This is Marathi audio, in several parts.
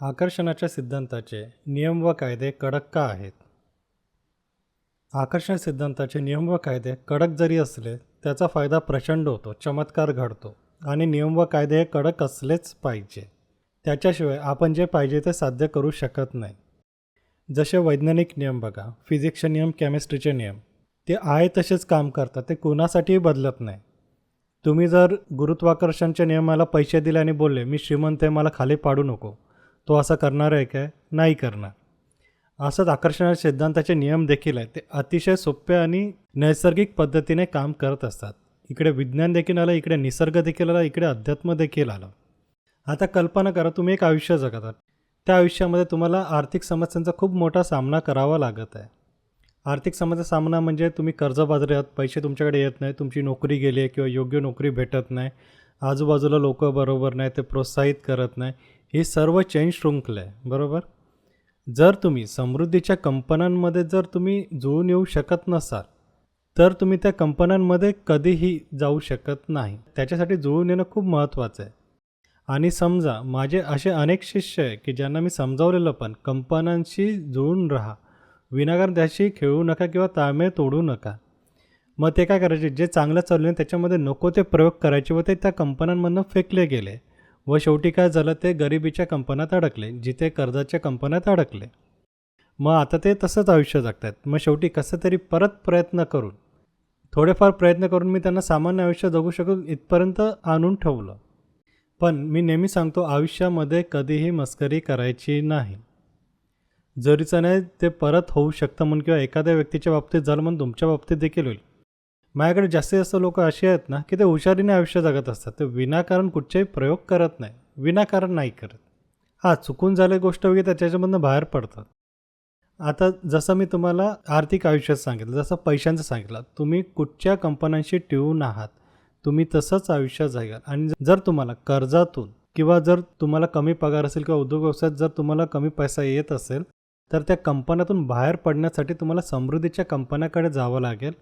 आकर्षणाच्या सिद्धांताचे नियम व कायदे कडक का आहेत? आकर्षण सिद्धांताचे नियम व कायदे कडक जरी असले त्याचा फायदा प्रचंड होतो चमत्कार घडतो आणि नियम व कायदे हे कडक असलेच पाहिजे. त्याच्याशिवाय आपण जे पाहिजे ते साध्य करू शकत नाही. जसे वैज्ञानिक नियम बघा फिजिक्सचे नियम केमिस्ट्रीचे नियम. ते आहे तसेच काम करतात ते कोणासाठीही बदलत नाही. तुम्ही जर गुरुत्वाकर्षणच्या नियमाला पैसे दिले आणि बोलले मी श्रीमंत आहे मला खाली पाडू नको. तो असं करणार आहे काय? नाही करणार. असंच आकर्षणाच्या सिद्धांताचे नियम देखील आहेत. ते अतिशय सोप्या आणि नैसर्गिक पद्धतीने काम करत असतात. इकडे विज्ञान देखील आलं इकडे निसर्ग देखील आला इकडे अध्यात्म देखील आलं. आता कल्पना करा तुम्ही एक आयुष्य जगत आहात. त्या आयुष्यामध्ये तुम्हाला आर्थिक समस्यांचा खूप मोठा सामना करावा लागत आहे. आर्थिक समस्या सामना म्हणजे तुम्ही कर्जबाजारी आहात पैसे तुमच्याकडे येत नाही तुमची नोकरी गेली आहे किंवा योग्य नोकरी भेटत नाही आजूबाजूला लोक बरोबर नाही ते प्रोत्साहित करत नाही. हे सर्व चैन शृंखला आहे बरोबर? जर तुम्ही समृद्धीच्या कंपन्यांमध्ये जर तुम्ही जुळून येऊ शकत नसाल तर तुम्ही त्या कंपन्यांमध्ये कधीही जाऊ शकत नाही. त्याच्यासाठी जुळून येणं खूप महत्त्वाचं आहे. आणि समजा माझे असे अनेक शिष्य आहे की ज्यांना मी समजावलेलं पण कंपन्यांशी जुळून राहा. विनाकारण त्याशी खेळू नका किंवा ताळमेळ तोडू नका. मग ते काय करायचे? जे चांगलं चाललं त्याच्यामध्ये नको ते प्रयोग करायचे व ते त्या कंपन्यांमधनं फेकले गेले. व शेवटी काय झालं ते गरिबीच्या कंपन्यात अडकले जिथे कर्जाच्या कंपन्यात अडकले. मग आता ते तसंच आयुष्य जगतात मग शेवटी कसं तरी परत प्रयत्न करून थोडेफार प्रयत्न करून मी त्यांना सामान्य आयुष्य जगू शकून इथपर्यंत आणून ठेवलं. पण मी नेहमी सांगतो आयुष्यामध्ये कधीही मस्करी करायची नाही. जरीचं नाही ते परत होऊ शकतं म्हणून किंवा एखाद्या व्यक्तीच्या बाबतीत झालं म्हणून तुमच्या बाबतीत देखील होईल. माझ्याकडे जास्तीत जास्त लोक असे आहेत ना की ते हुशारीने आयुष्य जगत असतात. ते विनाकारण कुठचेही प्रयोग करत नाही. विनाकारण नाही करत. हां चुकून झाले गोष्ट वगैरे त्याच्यामधनं बाहेर पडतात. आता जसं मी तुम्हाला आर्थिक आयुष्यात सांगितलं जसं पैशांचं सांगितलं तुम्ही कुठच्या कंपन्यांशी टिळून आहात तुम्ही तसंच आयुष्य जागाल. आणि जर तुम्हाला कर्जातून किंवा जर तुम्हाला कमी पगार असेल किंवा उद्योग व्यवसायात जर तुम्हाला कमी पैसा येत असेल तर त्या कंपन्यातून बाहेर पडण्यासाठी तुम्हाला समृद्धीच्या कंपन्याकडे जावं लागेल.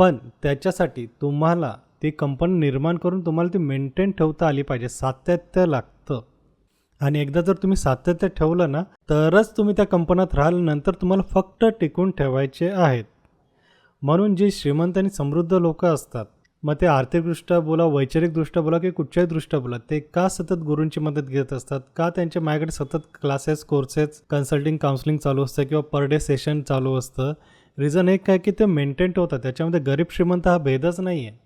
पण त्याच्यासाठी तुम्हाला ती कंपनी निर्माण करून तुम्हाला ती मेंटेन ठेवता आली पाहिजे. सातत्य लागतं. आणि एकदा जर तुम्ही सातत्य ठेवलं ना तरच तुम्ही त्या कंपन्यात राहाल नंतर तुम्हाला फक्त टिकून ठेवायचे आहेत. म्हणून जे श्रीमंत आणि समृद्ध लोक असतात मग ते आर्थिकदृष्ट्या बोला वैचारिकदृष्ट्या बोला की कुठच्याही दृष्ट्या बोला ते का सतत गुरूंची मदत घेत असतात? का त्यांच्या माझ्याकडे सतत क्लासेस कोर्सेस कन्सल्टिंग काउन्सिलिंग चालू असतं किंवा पर डे सेशन चालू असतं? रिझन एक काय की ते मेंटेन ठेवतात त्याच्यामध्ये गरीब श्रीमंत हा भेदच नाही आहे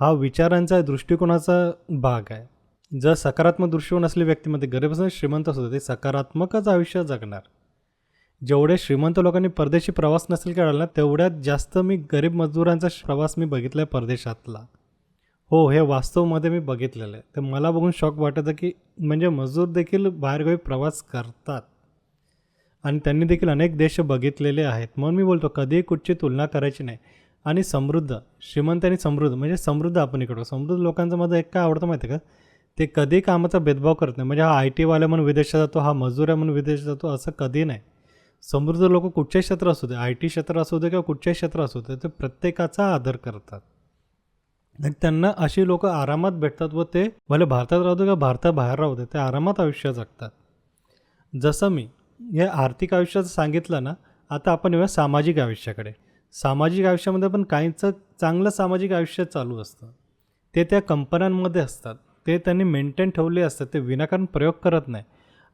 हा विचारांचा दृष्टिकोनाचा भाग आहे. जर सकारात्मक दृष्टिकोन असले व्यक्तीमध्ये गरीब असं श्रीमंत असतो ते सकारात्मकच आयुष्य जगणार. जेवढे श्रीमंत लोकांनी परदेशी प्रवास नसेल केला तेवढ्यात जास्त मी गरीब मजदुरांचा प्रवास मी बघितला आहे परदेशातला. हो हे वास्तवमध्ये मी बघितलेलं आहे. तर मला बघून शॉक वाटतं की म्हणजे मजदूर देखील बाहेरगावी प्रवास करतात. आणि त्यांनी देखील अनेक देश बघितलेले आहेत. म्हणून मी बोलतो कधीही कुठची तुलना करायची नाही. आणि समृद्ध श्रीमंत आणि समृद्ध म्हणजे समृद्ध आपण इकडं. समृद्ध लोकांचं माझं एक काय आवडतं माहिती आहे का? ते कधी कामाचा भेदभाव करत नाही. म्हणजे हा आय टीवाल्या म्हणून विदेशात जातो हा मजूर आहे म्हणून विदेशात जातो असं कधी नाही. समृद्ध लोक कुठच्याही क्षेत्र असू दे आय टी क्षेत्र असू दे किंवा कुठच्याही क्षेत्र असू दे ते प्रत्येकाचा आदर करतात. त्यांना अशी लोक आरामात भेटतात व ते भले भारतात राहू दे किंवा भारताबाहेर राहू दे ते आरामात आयुष्य जगतात. जसं मी हे आर्थिक आयुष्याचं सांगितलं ना आता आपण येऊया सामाजिक आयुष्याकडे. सामाजिक आयुष्यामध्ये पण काहींचं चांगलं सामाजिक आयुष्य चालू असतं. ते त्या कंपन्यांमध्ये असतात. ते त्यांनी मेंटेन ठेवले असतात. ते विनाकारण प्रयोग करत नाही.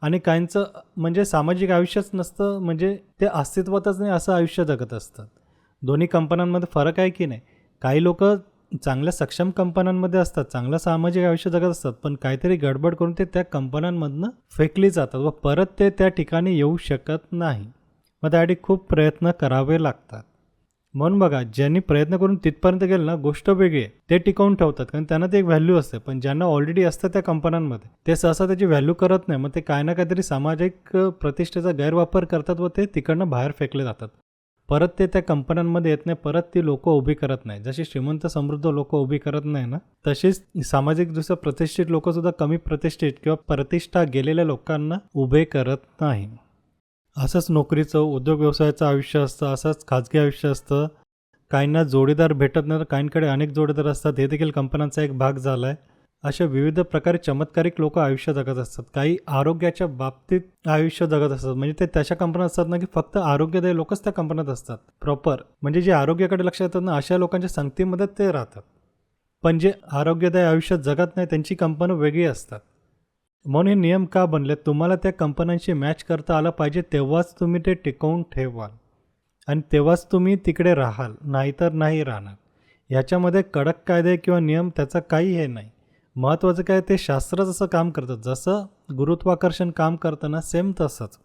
आणि काहींचं म्हणजे सामाजिक आयुष्यच नसतं म्हणजे ते अस्तित्वातच नाही असं आयुष्य जगत असतात. दोन्ही कंपन्यांमध्ये फरक आहे की नाही? काही लोक चांगल्या सक्षम कंपन्यांमध्ये असतात चांगलं सामाजिक आयुष्य जगत असतात पण काहीतरी गडबड करून ते त्या कंपन्यांमधनं फेकली जातात व परत ते त्या ठिकाणी येऊ शकत नाही. मग त्यासाठी खूप प्रयत्न करावे लागतात. म्हणून बघा ज्यांनी प्रयत्न करून तिथपर्यंत गेलं ना गोष्ट वेगळी आहे. ते टिकवून ठेवतात कारण त्यांना ते एक व्हॅल्यू असते पण ज्यांना ऑलरेडी असतं त्या कंपन्यांमध्ये ते सहसा त्याची व्हॅल्यू करत नाही. मग ते काय ना काहीतरी सामाजिक प्रतिष्ठेचा गैरवापर करतात व ते तिकडनं बाहेर फेकले जातात. परत ते त्या कंपन्यांमध्ये येत नाही परत ती लोक उभी करत नाही. जशी श्रीमंत समृद्ध लोक उभी करत नाही ना तशीच सामाजिकदृष्ट्या प्रतिष्ठित लोकंसुद्धा कमी प्रतिष्ठित किंवा प्रतिष्ठा गेलेल्या लोकांना उभे करत नाही. असंच नोकरीचं उद्योग व्यवसायाचं आयुष्य असतं असंच खाजगी आयुष्य असतं. काहींना जोडीदार भेटत नाही तर काहींकडे अनेक जोडीदार असतात. हे देखील कंपन्यांचा एक भाग झाला आहे अशा विविध प्रकारे चमत्कारिक लोक आयुष्य जगत असतात. काही आरोग्याच्या बाबतीत आयुष्य जगत असतात. म्हणजे ते तशा कंपन्या असतात ना की फक्त आरोग्यदायी लोकच त्या कंपन्यात असतात. प्रॉपर म्हणजे जे आरोग्याकडे लक्ष देतात ना अशा लोकांच्या संगतीमध्ये ते राहतात. पण जे आरोग्यदायी आयुष्य जगत नाही त्यांची कंपनं वेगळी असतात. म्हणून हे नियम का बनले? तुम्हाला त्या कंपन्यांशी मॅच करता आलं पाहिजे तेव्हाच तुम्ही ते टिकवून ठेवाल. आणि तेव्हाच तुम्ही तिकडे राहाल नाहीतर नाही राहणार. ह्याच्यामध्ये कडक कायदे किंवा नियम त्याचा काही हे नाही. महत्त्वाचं काय ते शास्त्र जसं काम करतं जसं गुरुत्वाकर्षण काम करताना सेम तसंच.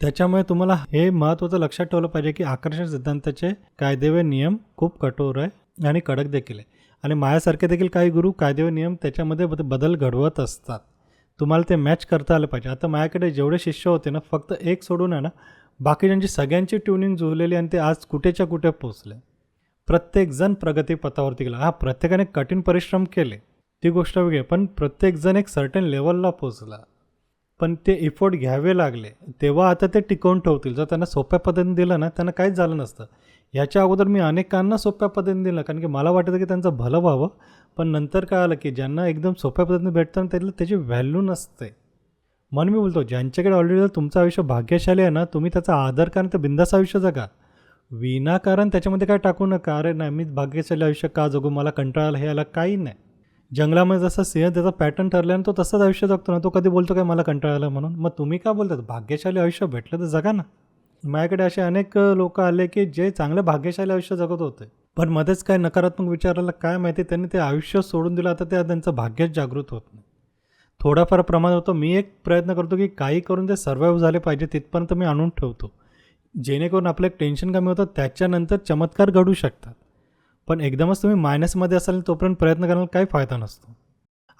त्याच्यामुळे तुम्हाला हे महत्त्वाचं लक्षात ठेवलं पाहिजे की आकर्षण सिद्धांताचे कायदे व नियम खूप कठोर आहे आणि कडक देखील आहे. आणि माझ्यासारखे देखील काही गुरु कायदे व नियम त्याच्यामध्ये बद- बदल घडवत असतात. तुम्हाला ते मॅच करता आलं पाहिजे. आता माझ्याकडे जेवढे शिष्य होते ना फक्त एक सोडून आहे ना बाकीच्यांची सगळ्यांची ट्युनिंग जुळलेली आणि ते आज कुठेच्या कुठे पोचले प्रत्येकजण प्रगतीपथावरती गेला. हा प्रत्येकाने कठीण परिश्रम केले. ती गोष्ट वेगळी आहे. पण प्रत्येकजण एक सर्टन लेवलला पोचला पण ते इफोर्ट घ्यावे लागले. तेव्हा आता ते टिकवून ठेवतील. जर त्यांना सोप्या पद्धतीने दिलं ना त्यांना काहीच झालं नसतं. याच्या अगोदर मी अनेकांना सोप्या पद्धतीने दिलं. कारण की मला वाटतं की त्यांचं भलं व्हावं. पण नंतर काय आलं की ज्यांना एकदम सोप्या पद्धतीने भेटतं आणि त्याला त्याची व्हॅल्यू नसते. म्हणून मी बोलतो ज्यांच्याकडे ऑलरेडी जर तुमचं आयुष्य भाग्यशाली आहे ना तुम्ही त्याचा आदर करा तर बिंदास आयुष्य जगा. विनाकारण त्याच्यामध्ये काय टाकू नका. अरे नाही मी भाग्यशाली आयुष्य का जगू? मला कंटाळाला हे आला काही नाही. जंगलामध्ये जसं सिंह त्याचा पॅटर्न ठरल्यानं तो तसंच आयुष्य जगतो ना तो कधी बोलतो काय मला कंटाळा म्हणून? मग तुम्ही का बोलतात? भाग्यशाली आयुष्य भेटलं तर जगा ना. माझ्याकडे असे अनेक लोक आले की जे चांगले भाग्यशाली आयुष्य जगत होते. पण मध्येच काय नकारात्मक विचाराला काय माहिती त्यांनी ते आयुष्य सोडून दिलं आता ते त्यांचं भाग्यच जागृत होत नाही. थोडाफार प्रमाण होतं. मी एक प्रयत्न करतो की काही करून ते सर्वाईव्ह झाले पाहिजे तिथपर्यंत मी आणून ठेवतो. जेणेकरून आपलं एक टेन्शन कमी होतं त्याच्यानंतर चमत्कार घडू शकतात. पण एकदमच तुम्ही मायनसमध्ये असाल तोपर्यंत प्रयत्न करायला काही फायदा नसतो.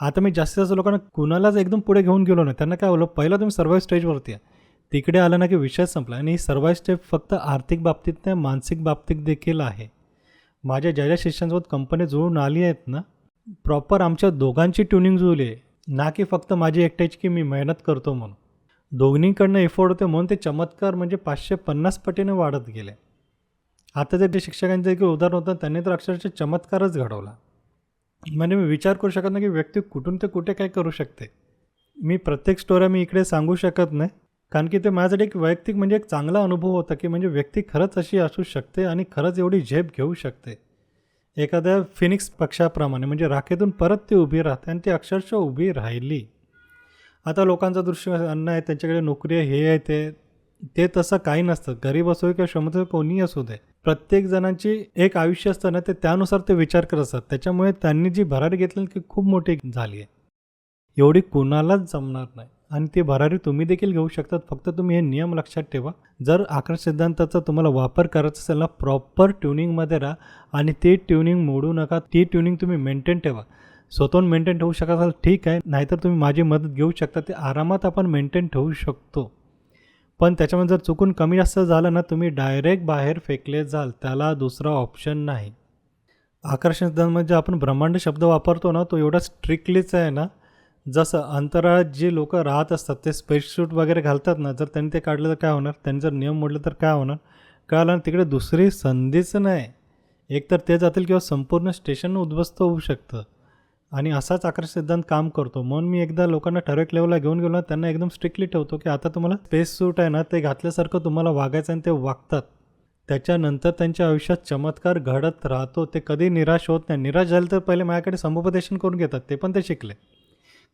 आता मी जास्तीत जास्त लोकांना कुणालाच एकदम पुढे घेऊन गेलो नाही. त्यांना काय बोललो पहिलं तुम्ही सर्वाईव्ह स्टेजवरती आहे तिकडे आलं ना की विषय संपला आणि ही सर्वाईव्ह स्टेप फक्त आर्थिक बाबतीत नाही मानसिक बाबतीत देखील आहे. माझ्या ज्या ज्या शिष्यांसोबत कंपनी जुळून आली आहेत ना प्रॉपर आमच्या दोघांची ट्युनिंग जुळली आहे. ना की फक्त माझी एकट्याची की मी मेहनत करतो म्हणून. दोन्हीकडनं एफोर्ड होते म्हणून ते चमत्कार म्हणजे पाचशे पन्नास पटीने वाढत गेले. आता जे शिक्षकांचं देखील उदाहरण होतं त्यांनी तर अक्षरशः चमत्कारच घडवला. म्हणजे मी विचार करू शकत नाही की व्यक्ती कुठून ते कुठे काय करू शकते. मी प्रत्येक स्टोऱ्या मी इकडे सांगू शकत नाही. कारण की ते माझ्यासाठी एक वैयक्तिक म्हणजे एक चांगला अनुभव होता की म्हणजे व्यक्ती खरंच अशी असू शकते आणि खरंच एवढी झेप घेऊ शकते. एखाद्या फिनिक्स पक्षाप्रमाणे म्हणजे राखेतून परत ती उभी राहते आणि ती अक्षरशः उभी राहिली. आता लोकांचा दृश्य अन्न आहे त्यांच्याकडे नोकरी आहे हे आहे ते ते तसं काही नसतं. गरीब असो किंवा श्रमत कोणीही असू दे. प्रत्येक जणांची एक आयुष्य असतं ना ते त्यानुसार ते विचार करत असतात. त्याच्यामुळे त्यांनी जी भरारी घेतली ती खूप मोठी झाली आहे. एवढी कुणालाच जमणार नाही. आणि ती भरारी तुम्ही देखील घेऊ शकतात. फक्त तुम्ही हे नियम लक्षात ठेवा. जर आकर्ष सिद्धांताचा तुम्हाला वापर करायचा असेल ना प्रॉपर ट्युनिंगमध्ये राहा आणि ती ट्युनिंग मोडू नका. ती ट्युनिंग तुम्ही मेंटेन ठेवा. स्वतःहून मेंटेन ठेवू शकाल ठीक आहे. नाहीतर तुम्ही माझी मदत घेऊ शकता. ते आरामात आपण मेंटेन ठेवू शकतो. पण त्याच्यामध्ये जर चुकून कमी जास्त झालं ना तुम्ही डायरेक्ट बाहेर फेकले जाल त्याला दुसरा ऑप्शन नाही. आकर्षण सिद्धांतमध्ये म्हणजे आपण ब्रह्मांड शब्द वापरतो ना तो एवढा स्ट्रिक्टलीच आहे ना जसं अंतराळात जे लोक राहत असतात ते स्पेसशूट वगैरे घालतात ना जर त्यांनी ते काढलं तर काय होणार? त्यांनी जर नियम मोडले तर काय होणार? कळालं तिकडे दुसरी संधीच नाही. एकतर ते जातील किंवा संपूर्ण स्टेशन उद्ध्वस्त होऊ शकतं. आणि असाच आकर्ष सिद्धांत काम करतो. म्हणून मी एकदा लोकांना ठराविक लेवलला घेऊन गेलो ना त्यांना एकदम स्ट्रिक्टली ठेवतो की आता तुम्हाला स्पेस सूट आहे ना ते घातल्यासारखं तुम्हाला वागायचं आणि ते वागतात. त्याच्यानंतर त्यांच्या आयुष्यात चमत्कार घडत राहतो. ते कधी निराश होत नाही. निराश झाले तर पहिले माझ्याकडे समुपदेशन करून घेतात. ते पण ते शिकले.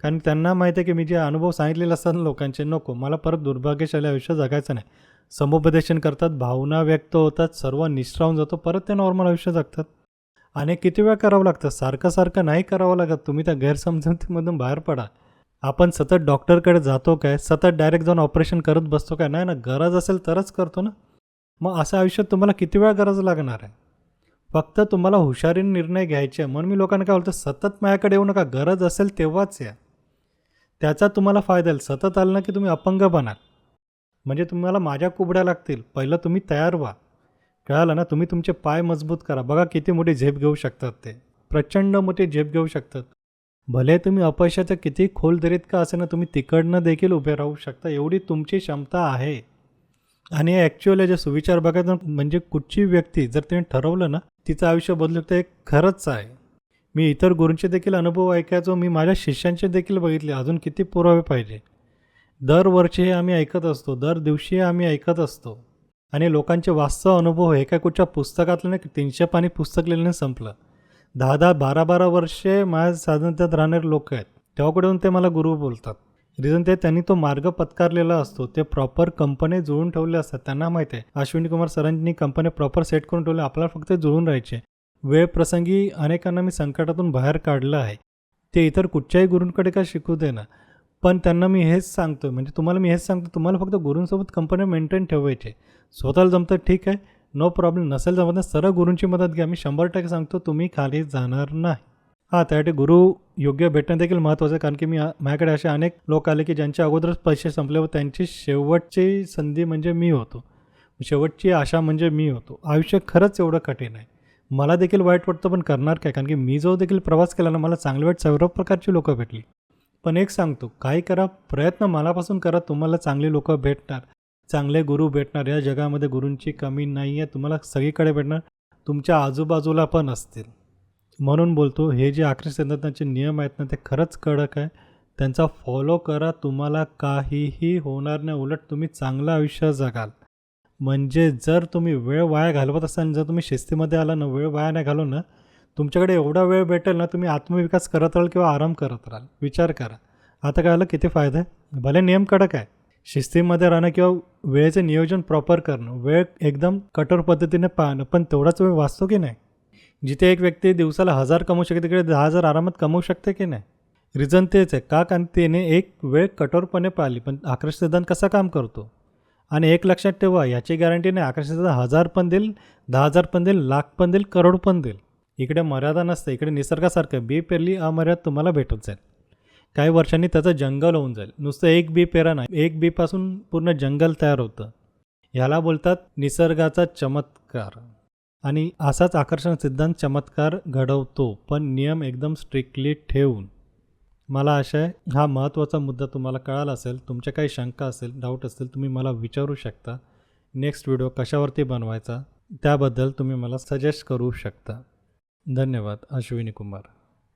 कारण त्यांना माहिती आहे की मी जे अनुभव सांगितलेले असतात ना लोकांचे नको. मला परत दुर्भाग्यशाली आयुष्य जगायचं नाही. समुपदेशन करतात भावना व्यक्त होतात सर्व निष्ठावून जातो. परत ते नॉर्मल आयुष्य जगतात. आणि किती वेळ करावं लागतं? सारखं सारखं नाही करावं लागत. तुम्ही त्या गैरसमजुतीमधून बाहेर पडा. आपण सतत डॉक्टरकडे जातो काय? सतत डायरेक्ट जाऊन ऑपरेशन करत बसतो काय? नाही ना? गरज असेल तरच करतो ना? मग असं आयुष्यात तुम्हाला किती वेळा गरज लागणार आहे? फक्त तुम्हाला हुशारीने निर्णय घ्यायचे आहे. म्हणून मी लोकांना काय बोलतो? सतत माझ्याकडे येऊ नका. गरज असेल तेव्हाच या. त्याचा तुम्हाला फायदा येईल सतत आलं ना की तुम्ही अपंग बनाल. म्हणजे तुम्हाला माझ्या कुबड्या लागतील. पहिलं तुम्ही तयार व्हा. कळालं ना? तुम्ही तुमचे पाय मजबूत करा. बघा किती मोठी झेप घेऊ शकतात ते. प्रचंड मोठी झेप घेऊ शकतात. भले तुम्ही अपयशाचं किती खोल दरीत का असे ना तुम्ही तिकडनं देखील उभे राहू शकता. एवढी तुमची क्षमता आहे. आणि ॲक्च्युअल जे सुविचार बघायचं म्हणजे कुठची व्यक्ती जर तिने ठरवलं ना तिचं आयुष्य बदलू शकतं हे खरंच आहे. मी इतर गुरूंचे देखील अनुभव ऐकायचो. मी माझ्या शिष्यांचे देखील बघितले. अजून किती पुरावे पाहिजे. दरवर्षी हे आम्ही ऐकत असतो. दर दिवशी आम्ही ऐकत असतो. आणि लोकांचे वास्तव अनुभव हे काय कुठच्या पुस्तकातलं नाही तीनशे पाणी पुस्तक लिहिल्याने संपलं. दहा दहा बारा बारा वर्षे माझ्या साधनत्यात राहणारे लोक आहेत. तेव्हा कुठून ते मला गुरु बोलतात. रिझन ते त्यांनी तो मार्ग पत्कारलेला असतो. ते प्रॉपर कंपनी जुळून ठेवले असतात. त्यांना माहिती आहे. अश्विनी कुमार सरांनी कंपनी प्रॉपर सेट करून ठेवले. आपल्याला फक्त जुळून राहायचे. वेळ प्रसंगी अनेकांना मी संकटातून बाहेर काढलं आहे. ते इतर कुठच्याही गुरूंकडे काय शिकू दे ना पण त्यांना मी हेच सांगतो म्हणजे तुम्हाला मी हेच सांगतो तुम्हाला फक्त गुरूंसोबत कंपनी मेंटेन ठेवायचे. स्वतःला जमतं ठीक आहे नो प्रॉब्लेम नसेल जमत ना सरळ गुरूंची मदत घ्या. मी शंभर टक्के सांगतो तुम्ही खाली जाणार नाही. हां त्यासाठी गुरु योग्य भेटणं देखील महत्त्वाचं आहे कारण की मी माझ्याकडे असे अनेक लोक आले की ज्यांच्या अगोदरच पैसे संपले व त्यांची शेवटची संधी म्हणजे मी होतो. शेवटची आशा म्हणजे मी होतो. आयुष्य खरंच एवढं कठीण आहे. मला देखील वाईट वाटतं पण करणार काय? कारण की मी जो देखील प्रवास केला ना मला चांगले वाईट सर्व प्रकारची लोकं भेटली. पण एक सांगतो काही करा प्रयत्न मनापासून करा तुम्हाला चांगली लोक भेटणार. चांगले गुरु भेटणार. या जगामध्ये गुरूंची कमी नाही आहे तुम्हाला सगळीकडे भेटणार. तुमच्या आजूबाजूला पण असतील. म्हणून बोलतो हे जे आखरी सिद्धांताचे नियम आहेत ना ते खरंच कडक आहे. त्यांचा फॉलो करा तुम्हाला काहीही होणार नाही. उलट तुम्ही चांगलं आयुष्य जगाल. म्हणजे जर तुम्ही वेळ वाया घालवत असाल जर तुम्ही शिस्तीमध्ये आला ना वेळ वाया नाही घालवून ना तुमच्याकडे एवढा वेळ भेटेल ना तुम्ही आत्मविकास करत राहाल किंवा आराम करत राहाल. विचार करा. आता काय आलं? किती फायदा? आहे भले नियम कडक आहे. शिस्तीमध्ये राहणं किंवा वेळेचं नियोजन प्रॉपर करणं वेळ एकदम कठोर पद्धतीने पाहणं पण तेवढाच वेळ वाचतो की नाही? जिथे एक व्यक्ती दिवसाला हजार कमवू शकते तिकडे दहा हजार आरामात कमवू शकते की नाही? रिझन तेच आहे. का? कारण त्याने एक वेळ कठोरपणे पाहिली पण आकर्ष सिद्धांत कसा काम करतो? आणि एक लक्षात ठेवा याची गॅरंटी नाही. आकर्ष सिद्धांत हजार पण देईल दहा हजार पण देईल लाख पण देईल करोड पण देईल. इकडे मर्यादा नसते इकडे निसर्गासारखं. बी पेरली अमर्याद तुम्हाला भेटत जाईल. काही वर्षांनी त्याचं जंगल होऊन जाईल. नुसतं एक बी पेरा नाही एक बीपासून पूर्ण जंगल तयार होतं. ह्याला बोलतात निसर्गाचा चमत्कार. आणि असाच आकर्षण सिद्धांत चमत्कार घडवतो पण नियम एकदम स्ट्रिक्टली ठेवून. मला आशा आहे हा महत्त्वाचा मुद्दा तुम्हाला कळाला असेल तुमच्या काही शंका असेल डाऊट असतील तुम्ही मला विचारू शकता. नेक्स्ट व्हिडिओ कशावरती बनवायचा त्याबद्दल तुम्ही मला सजेस्ट करू शकता. धन्यवाद अश्विनी कुमार.